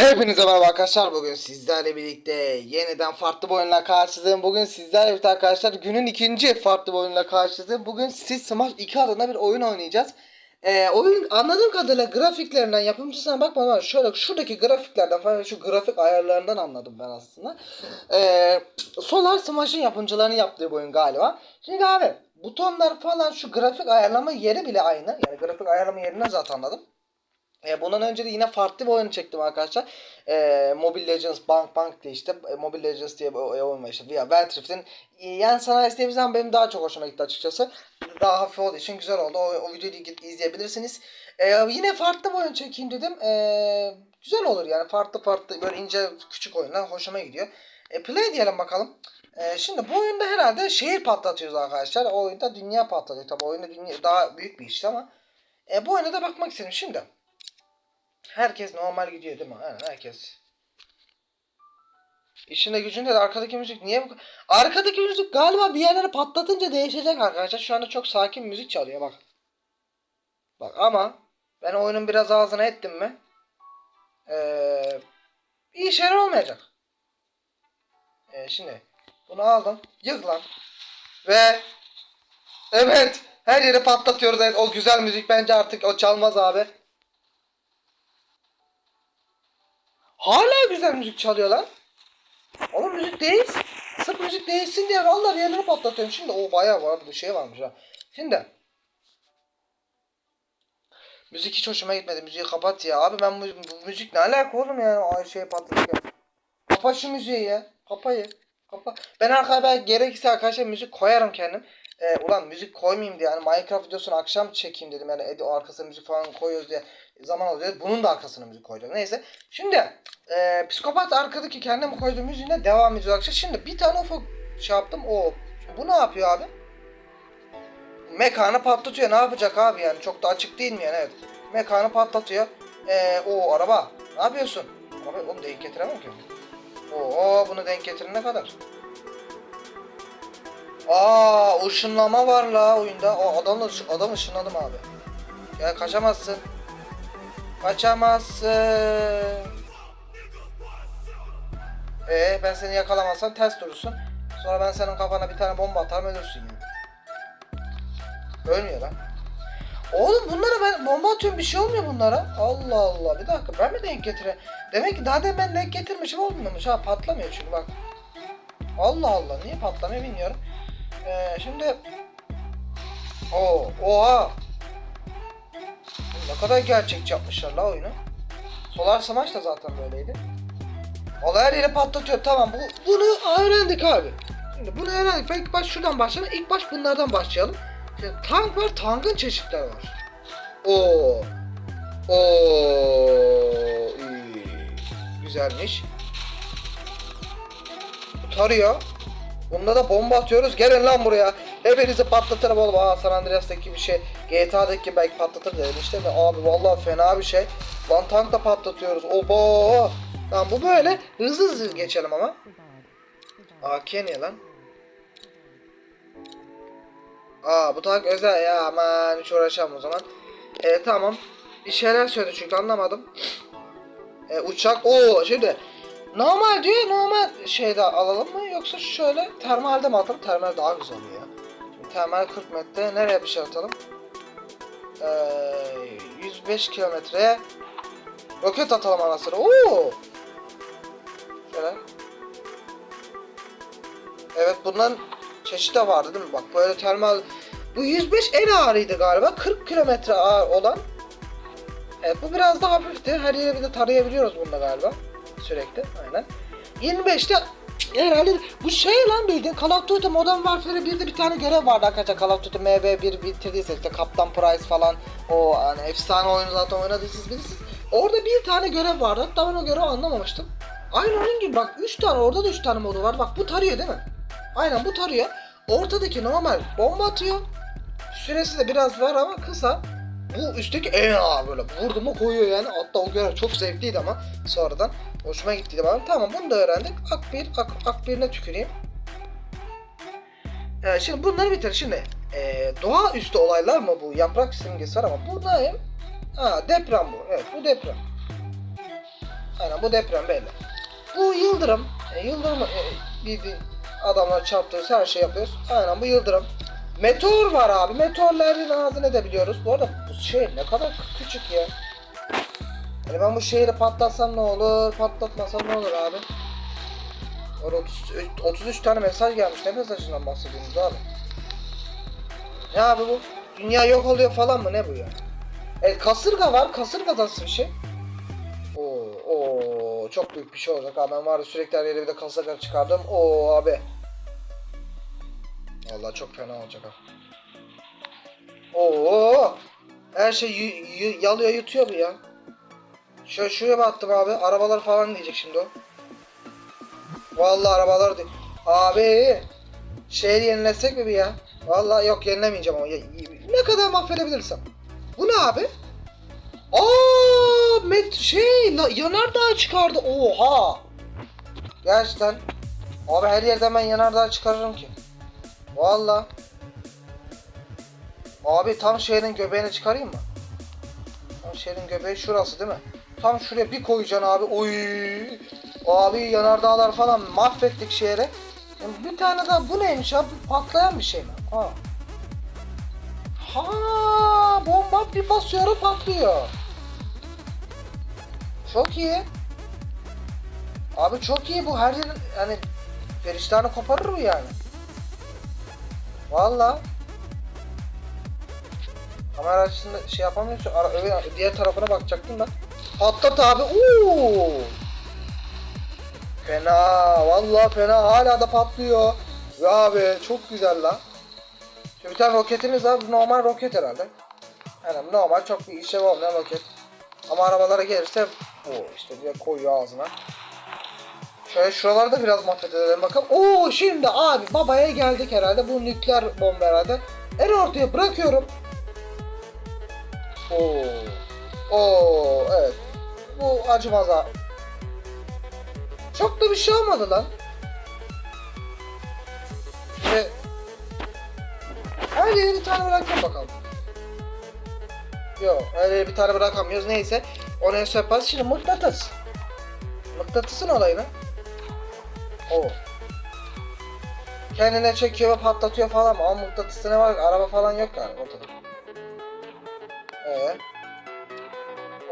Hepinize merhaba arkadaşlar. Bugün sizlerle birlikte yeniden farklı bir oyunla karşınızdayım. Bugün sizlerle birlikte arkadaşlar günün ikinci farklı bir oyunla karşınızdayım. Bugün Siz Smash 2 adında bir oyun oynayacağız. Ee, oyun anladığım kadarıyla grafiklerinden yapımcısına bakmadan ama şöyle şuradaki grafiklerden falan şu grafik ayarlarından anladım ben aslında. Ee, Solar Smash'ın yapımcılarının yaptığı bir oyun galiba. Şimdi abi butonlar falan şu grafik ayarlama yeri bile aynı. Yani grafik ayarlama yerinden zaten anladım. E, bundan önce de yine farklı bir oyun çektim arkadaşlar. E, Mobile Legends Bank Bank diye işte e, Mobile Legends diye bir oyun var işte. Ya Wild Rift'in e, yani sana sevdiğim zaman benim daha çok hoşuma gitti açıkçası. Daha hafif olduğu için güzel oldu. O, o videoyu gidip izleyebilirsiniz. E, yine farklı bir oyun çekeyim dedim. E, güzel olur yani farklı farklı böyle ince küçük oyunlar hoşuma gidiyor. E, play diyelim bakalım. E, şimdi bu oyunda herhalde şehir patlatıyoruz arkadaşlar. O oyunda dünya patlatıyor. Tabi oyunda dünya daha büyük bir iş ama. E, bu oyuna da bakmak istedim şimdi. Herkes normal gidiyor değil mi? Aynen herkes. İşinde gücünde de arkadaki müzik niye bu... Arkadaki müzik galiba bir yerleri patlatınca değişecek arkadaşlar. Şu anda çok sakin müzik çalıyor bak. Bak ama ben oyunun biraz ağzına ettim mi? Ee, iyi şeyler olmayacak. Ee, şimdi bunu aldım. Yık lan. Ve evet her yeri patlatıyoruz. Evet, o güzel müzik bence artık o çalmaz abi. Hala güzel müzik çalıyor lan. Oğlum müzik değil. Sırf müzik değilsin diye vallahi yerleri patlatıyorum. Şimdi o bayağı var bir şey varmış ha. Şimdi. Müzik hiç hoşuma gitmedi. Müziği kapat ya. Abi ben bu, bu müzik ne alaka oğlum ya o şey patlatırken. Kapa şu müziği ya. Kapayı. Kapa. Ben arkaya ben gerekirse arkadaşlar müzik koyarım kendim. Ee, ulan müzik koymayayım diye yani Minecraft videosunu akşam çekeyim dedim yani edi- arkasına müzik falan koyuyoruz diye zaman oluyor. Bunun da arkasına müzik koyacağım. Neyse. Şimdi e, psikopat arkadaki kendim koyduğum müziğine devam ediyoruz arkadaşlar. Şimdi bir tane ufak şey yaptım. O bu ne yapıyor abi? Mekanı patlatıyor. Ne yapacak abi yani? Çok da açık değil mi yani? Evet. Mekanı patlatıyor. E, o araba. Ne yapıyorsun? Araba oğlum denk getiremem ki. Oo bunu denk getirene kadar. Aa ışınlama var la oyunda. O adamla adam ışınladım abi. Ya kaçamazsın. Kaçamazsın. Ee ben seni yakalamazsam ters durursun. Sonra ben senin kafana bir tane bomba atarım ölürsün yani. Ölmüyor lan. Oğlum bunlara ben bomba atıyorum bir şey olmuyor bunlara. Allah Allah bir dakika ben mi denk getire? Demek ki daha demin ben denk getirmişim olmuyormuş ha patlamıyor çünkü bak. Allah Allah niye patlamıyor bilmiyorum. Ee, şimdi Oo, oha. Ne kadar gerçekçi yapmışlar la oyunu. Solar Smash da zaten böyleydi. Olay her yeri patlatıyor tamam bu, bunu öğrendik abi. Şimdi bunu öğrendik. Ben ilk baş şuradan başlayalım. İlk baş bunlardan başlayalım. Şimdi tank var, tankın çeşitleri var. Oo. Oo. iyi. Güzelmiş. Tarıyor. Bunda da bomba atıyoruz. Gelin lan buraya. Hepinizi patlatırım oğlum. Aa San Andreas'taki bir şey. GTA'daki belki patlatır dedim işte de abi vallahi fena bir şey. Lan tank patlatıyoruz. Oba. Tamam bu böyle. Hızlı hızlı geçelim ama. AK ne lan? Aa bu tank özel ya aman hiç uğraşamam o zaman. E tamam. Bir şeyler söyledi çünkü anlamadım. E, uçak o şimdi normal diyor normal şeyde alalım mı yoksa şöyle termalde mi atalım? Termal daha güzel oluyor. Termal 40 metre nereye bir şey atalım? Ee, 105 kilometreye roket atalım anasını. Oo! Şöyle. Evet bundan çeşit de vardı değil mi? Bak böyle termal bu 105 en ağırıydı galiba. 40 kilometre ağır olan Evet bu biraz daha hafifti. Her yere bir de tarayabiliyoruz bunda galiba. Sürekli aynen. 25'te herhalde bu şey lan bildiğin Call of Duty Modern Warfare 1'de bir tane görev vardı arkadaşlar. Call of Duty MV1 bitirdiyse işte Kaptan Price falan o hani efsane oyunu zaten oynadıysanız bilirsiniz. Orada bir tane görev vardı. Hatta ben o görevi anlamamıştım. Aynı onun gibi bak 3 tane orada da 3 tane modu var. Bak bu tarıyor değil mi? Aynen bu tarıyor. Ortadaki normal bomba atıyor. Süresi de biraz var ama kısa. Bu üstteki en ağır böyle vurdu mu koyuyor yani. Hatta o görev çok zevkliydi ama sonradan hoşuma gittiydi bana. Tamam bunu da öğrendik. Ak bir, ak, ak birine tüküreyim. Ee, şimdi bunları bitir. Şimdi ee, doğa üstü olaylar mı bu? Yaprak simgesi var ama buradayım. Ha deprem bu. Evet bu deprem. Aynen bu deprem belli. Bu yıldırım. E, yıldırım e, bildiğin adamlar çarptırırsa her şey yapıyoruz. Aynen bu yıldırım. Meteor var abi. Meteorların ağzını edebiliyoruz. Bu arada bu şey ne kadar küçük ya. Yani ben bu şehri patlatsam ne olur, patlatmasam ne olur abi? Orada 33, 33 tane mesaj gelmiş. Ne mesajından bahsediyorsunuz abi? Ne abi bu? Dünya yok oluyor falan mı? Ne bu ya? E, kasırga var. Kasırga nasıl bir şey? Oo, oo, çok büyük bir şey olacak abi. Ben var ya sürekli her yere bir de kasırga çıkardım. Oo abi. Vallahi çok fena olacak ha. Oo. Her şey yalıyor yutuyor bu ya. Şöyle şuraya baktım abi. Arabalar falan diyecek şimdi o. Vallahi arabalar di- Abi. Şehri yenilesek mi bir ya? Vallahi yok yenilemeyeceğim ama. Ne kadar mahvedebilirsem. Bu ne abi? Aa, met şey yanardağ çıkardı. Oha. Gerçekten. Abi her yerden ben yanardağ çıkarırım ki. Vallahi. Abi tam şehrin göbeğine çıkarayım mı? Tam şehrin göbeği şurası değil mi? Tam şuraya bir koyacaksın abi. Oy. Abi yanardağlar falan mahvettik. Yani Bir tane daha bu neymiş abi? Patlayan bir şey mi? Ha. Ha, bomba bir basıyor patlıyor. Çok iyi. Abi çok iyi bu her yerin hani periştahını koparır mı yani? Valla. Kamera açısında şey yapamıyorsun. Ara, öyle, diğer tarafına bakacaktım ben. Patlat abi. Oo. Fena. Vallahi fena. Hala da patlıyor. Ve abi çok güzel lan. Şimdi bir tane roketimiz var. Bu normal roket herhalde. Yani normal çok bir işe olmayan roket. Ama arabalara gelirse o işte diye koyuyor ağzına. Şöyle şuraları da biraz mahvedelim bakalım. Oo şimdi abi babaya geldik herhalde. Bu nükleer bomba herhalde. En ortaya bırakıyorum. Oo. Oo evet. Bu acımaz ha. Çok da bir şey olmadı lan. Ve her yere bir tane bırakalım bakalım. Yok her yere bir tane bırakamıyoruz neyse. Onu son yaparız. Şimdi mıknatıs. Mıknatısın olayını. O. Kendine çekiyor ve patlatıyor falan ama mıknatısı ne var? Araba falan yok yani ortada. Ee.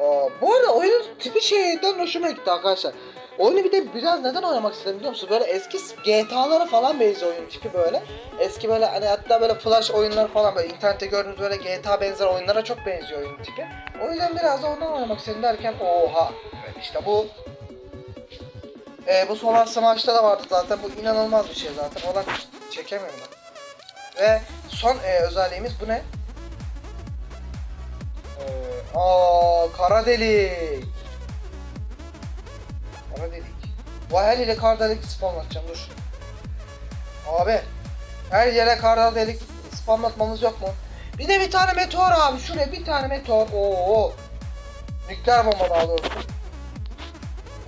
Aa, bu arada oyunun tipi şeyden hoşuma gitti arkadaşlar. Oyunu bir de biraz neden oynamak istedim biliyor musun? Böyle eski GTA'lara falan benziyor oyun tipi böyle. Eski böyle hani hatta böyle flash oyunlar falan böyle internette gördüğünüz böyle GTA benzer oyunlara çok benziyor oyun tipi. O yüzden biraz da ondan oynamak istedim derken oha. Evet işte bu ee, bu Solar Smash'ta da vardı zaten. Bu inanılmaz bir şey zaten. Oradan çekemiyorum ben. Ve son e, özelliğimiz bu ne? Ee, kara delik. Kara delik. Vay her yere kara delik spawnlatacağım dur. Abi her yere kara delik spawnlatmamız yok mu? Bir de bir tane meteor abi şuraya bir tane meteor. Oo. Nükleer bomba daha doğrusu.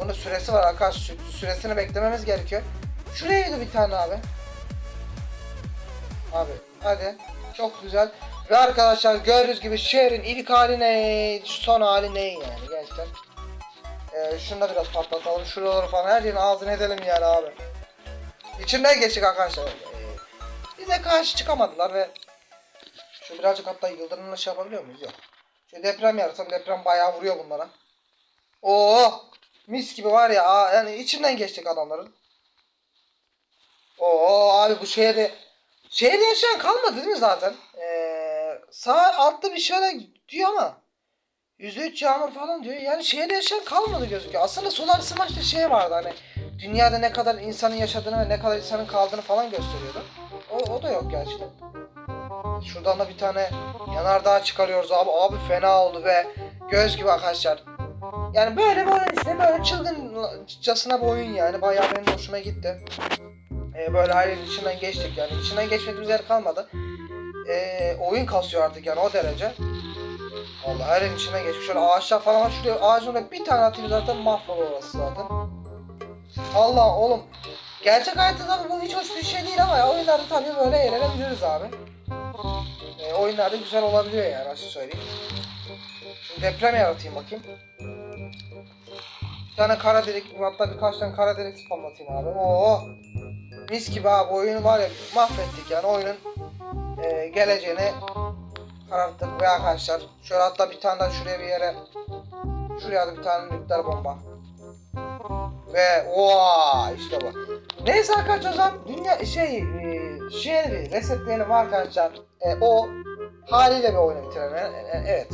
Bunun süresi var arkadaş. Sü- Süresini beklememiz gerekiyor. Şuraya da bir tane abi. Abi hadi. Çok güzel. Ve arkadaşlar gördüğünüz gibi şehrin ilk hali ne, son hali ne yani gerçekten. Ee, şunu da biraz patlatalım. Şuraları falan her yerin ağzını edelim yani abi. İçinden geçtik arkadaşlar. Ee, bize karşı çıkamadılar ve şu birazcık hatta yıldırımla şey yapabiliyor muyuz? Yok. Şu deprem yaratsam deprem bayağı vuruyor bunlara. Oo! Mis gibi var ya yani içinden geçtik adamların. Oo abi bu şehirde şehirde yaşayan kalmadı değil mi zaten? Ee, sağ altta bir şeyler diyor ama %3 yağmur falan diyor. Yani şehirde yaşayan kalmadı gözüküyor. Aslında Solar Smash'ta şey vardı hani dünyada ne kadar insanın yaşadığını ve ne kadar insanın kaldığını falan gösteriyordu. O, o da yok gerçekten. Şuradan da bir tane yanardağ çıkarıyoruz abi. Abi fena oldu ve göz gibi arkadaşlar. Yani böyle bir oyun işte böyle çılgıncasına bir oyun yani bayağı benim hoşuma gitti. Ee, böyle ailenin içinden geçtik yani içinden geçmediğimiz yer kalmadı. Ee, oyun kasıyor artık yani o derece. Vallahi her yerin içinden geçmiş. Şöyle ağaçlar falan var. Şuraya ağacın bir tane atayım zaten mahvolur orası zaten. Allah oğlum. Gerçek hayatta tabii bu hiç hoş bir şey değil ama ya oyunlarda tabii böyle eğlenebiliriz abi. Ee, oyunlarda güzel olabiliyor yani açık söyleyeyim. Şimdi deprem yaratayım bakayım. Tane kara delik hatta birkaç tane kara delik spamlatayım abi. Oo. Mis gibi abi oyunu var ya mahvettik yani oyunun e, geleceğini kararttık ve arkadaşlar şöyle hatta bir tane daha şuraya bir yere şuraya da bir tane nükleer bomba. Ve ooo işte bu. Neyse arkadaşlar o dünya şey e, bir resetleyelim arkadaşlar. E, o haliyle bir oyunu bitirelim. E, e, evet.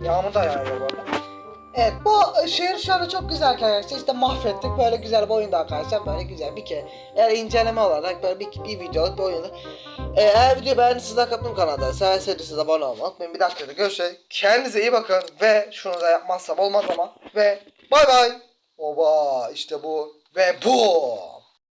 Yağmur da yağıyor bu arada. Evet bu şehir şu anda çok güzel arkadaşlar. İşte mahvettik böyle güzel bir oyundu arkadaşlar böyle güzel bir kere. Eğer inceleme olarak böyle bir, bir videoluk bir oyunu ee, eğer video beğendiyseniz like atmayı kanalda severseniz abone olmayı unutmayın bir dakikada görüşürüz. Kendinize iyi bakın ve şunu da yapmazsam olmaz ama ve bay bay. Oba işte bu ve bu